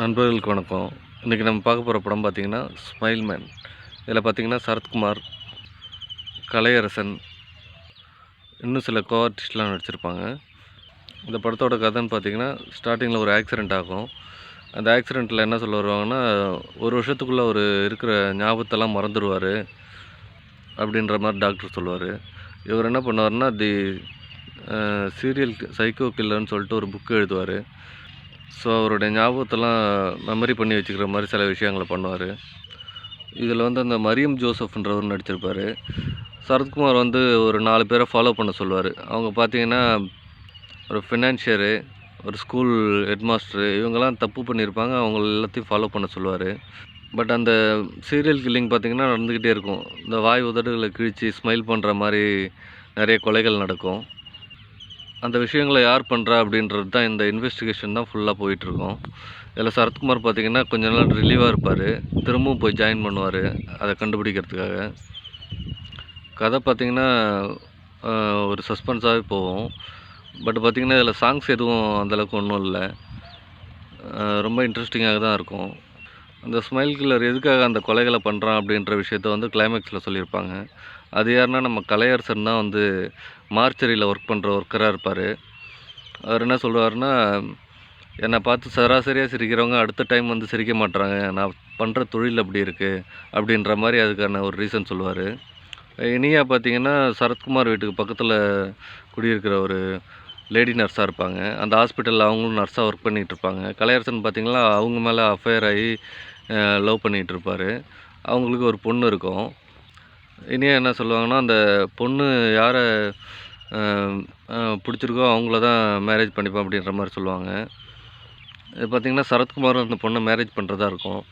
நண்பர்களுக்கு வணக்கம். இன்றைக்கி நம்ம பார்க்க போகிற படம் பார்த்திங்கன்னா ஸ்மைல் மேன் இதில் பார்த்திங்கன்னா சரத்குமார் கலையரசன் இன்னும் சில கோ ஆர்டிஸ்ட்லாம் நடிச்சிருப்பாங்க. இந்த படத்தோட கதைன்னு பார்த்திங்கன்னா ஸ்டார்டிங்கில் ஒரு ஆக்சிடெண்ட் ஆகும். அந்த ஆக்சிடெண்ட்டில் என்ன சொல்ல வருவாங்கன்னா ஒரு வருஷத்துக்குள்ளே ஒரு இருக்கிற ஞாபகத்தெல்லாம் மறந்துடுவார் அப்படின்ற மாதிரி டாக்டர் சொல்லுவார். இவர் என்ன பண்ணுவார்னா தி சீரியல் சைக்கோ கில்லர்னு சொல்லிட்டு ஒரு புக்கு எழுதுவார். ஸோ அவருடைய ஞாபகத்தெல்லாம் மெமரி பண்ணி வச்சுக்கிற மாதிரி சில விஷயங்களை பண்ணுவார். இதில் வந்து அந்த மரியம் ஜோசப்ன்றவர் நடிச்சிருப்பார். சரத்குமார் வந்து ஒரு நாலு பேரை ஃபாலோ பண்ண சொல்லுவார். அவங்க பார்த்தீங்கன்னா ஒரு ஃபினான்ஷியரு ஒரு ஸ்கூல் ஹெட்மாஸ்டரு இவங்கெல்லாம் தப்பு பண்ணியிருப்பாங்க. அவங்க எல்லாத்தையும் ஃபாலோ பண்ண சொல்லுவார். பட் அந்த சீரியல் கில்லிங் பார்த்திங்கன்னா நடந்துக்கிட்டே இருக்கும். இந்த வாய் உதடுகளை கிழித்து ஸ்மைல் பண்ணுற மாதிரி நிறைய கொலைகள் நடக்கும். அந்த விஷயங்களை யார் பண்ணுறா அப்படின்றது தான் இந்த இன்வெஸ்டிகேஷன் தான் ஃபுல்லாக போயிட்டுருக்கோம். இதில் சரத்குமார் பார்த்திங்கன்னா கொஞ்ச நாள் ரிலீவாக இருப்பார். திரும்பவும் போய் ஜாயின் பண்ணுவார் அதை கண்டுபிடிக்கிறதுக்காக. கதை பார்த்திங்கன்னா ஒரு சஸ்பென்ஸாகவே போகும். பட் பார்த்திங்கன்னா இதில் சாங்ஸ் எதுவும் அந்தளவுக்கு ஒன்றும் இல்லை. ரொம்ப இன்ட்ரெஸ்டிங்காக தான் இருக்கும். அந்த ஸ்மைல் கில்லர் எதுக்காக அந்த கொலைகளை பண்ணுறான் அப்படின்ற விஷயத்த வந்து கிளைமேக்ஸில் சொல்லியிருப்பாங்க. அது யாருன்னா நம்ம கலையரசன் தான் வந்து மார்ச்சரியில் ஒர்க் பண்ணுற ஒர்க்கராக இருப்பார். அவர் என்ன சொல்லுவாருன்னா என்னை பார்த்து சராசரியாக சிரிக்கிறவங்க அடுத்த டைம் வந்து சிரிக்க மாட்றாங்க. நான் பண்ணுற தொழில் அப்படி இருக்குது அப்படின்ற மாதிரி அதுக்கான ஒரு ரீசன் சொல்லுவார். இனியா பார்த்தீங்கன்னா சரத்குமார் வீட்டுக்கு பக்கத்தில் குடியிருக்கிற ஒரு லேடி நர்ஸாக இருப்பாங்க. அந்த ஹாஸ்பிட்டலில் அவங்களும் நர்ஸாக ஒர்க் பண்ணிகிட்டு இருப்பாங்க. கலையரசன் பார்த்தீங்கன்னா அவங்க மேலே அஃபேர் ஆகி லவ் பண்ணிகிட்டு இருப்பார். அவங்களுக்கு ஒரு பொண்ணு இருக்கும். இனியா என்ன சொல்லுவாங்கன்னா அந்த பொண்ணு யாரை பிடிச்சிருக்கோ அவங்கள தான் மேரேஜ் பண்ணிப்பேன் அப்படின்ற மாதிரி சொல்லுவாங்க. இது பார்த்திங்கன்னா சரத்குமாரும் அந்த பொண்ணை மேரேஜ் பண்ணுறதா இருக்கும்.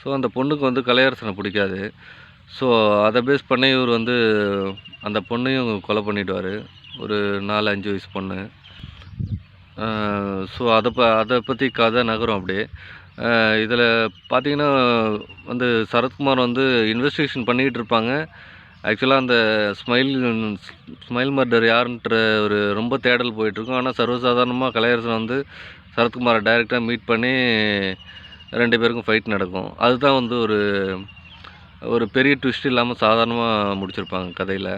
ஸோ அந்த பொண்ணுக்கு வந்து கலையரசனை பிடிக்காது. ஸோ அதை பேஸ் பண்ணி இவர் வந்து அந்த பொண்ணையும் கொலை பண்ணிவிடுவார் ஒரு நாலு அஞ்சு வயசு பொண்ணு. ஸோ அதை ப அதை பற்றி கதை நகரும் அப்படியே. இதில் பார்த்தீங்கன்னா வந்து சரத்குமார் வந்து இன்வெஸ்டிகேஷன் பண்ணிக்கிட்டு இருப்பாங்க. ஆக்சுவலாக அந்த ஸ்மைல் ஸ்மைல் மர்டர் யாருன்ற ஒரு ரொம்ப தேடல் போயிட்டுருக்கும். ஆனால் சர்வசாதாரணமாக கலையரசன் வந்து சரத்குமாரை டைரெக்டாக மீட் பண்ணி ரெண்டு பேருக்கும் ஃபைட் நடக்கும். அதுதான் வந்து ஒரு ஒரு பெரிய ட்விஸ்ட் இல்லாமல் சாதாரணமாக முடிச்சிருப்பாங்க கதையில்.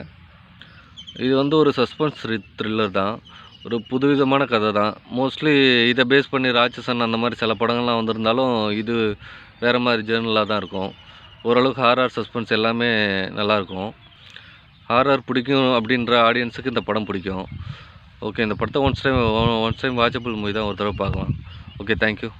இது வந்து ஒரு சஸ்பென்ஸ் த்ரில்லர் தான். ஒரு புதுவிதமான கதை தான். மோஸ்ட்லி இதை பேஸ் பண்ணி ராட்சசன் அந்த மாதிரி சில படங்கள்லாம் வந்திருந்தாலும் இது வேறு மாதிரி ஜேர்னலாக தான் இருக்கும். ஓரளவுக்கு ஹாரர் சஸ்பென்ஸ் எல்லாமே நல்லாயிருக்கும் ஹாரர் பிடிக்கும் அப்படின்ற ஆடியன்ஸுக்கு இந்த படம் பிடிக்கும். ஓகே இந்த படத்தை once time once time watchable movie தான் ஒரு தடவை பார்க்கலாம். Okay thank you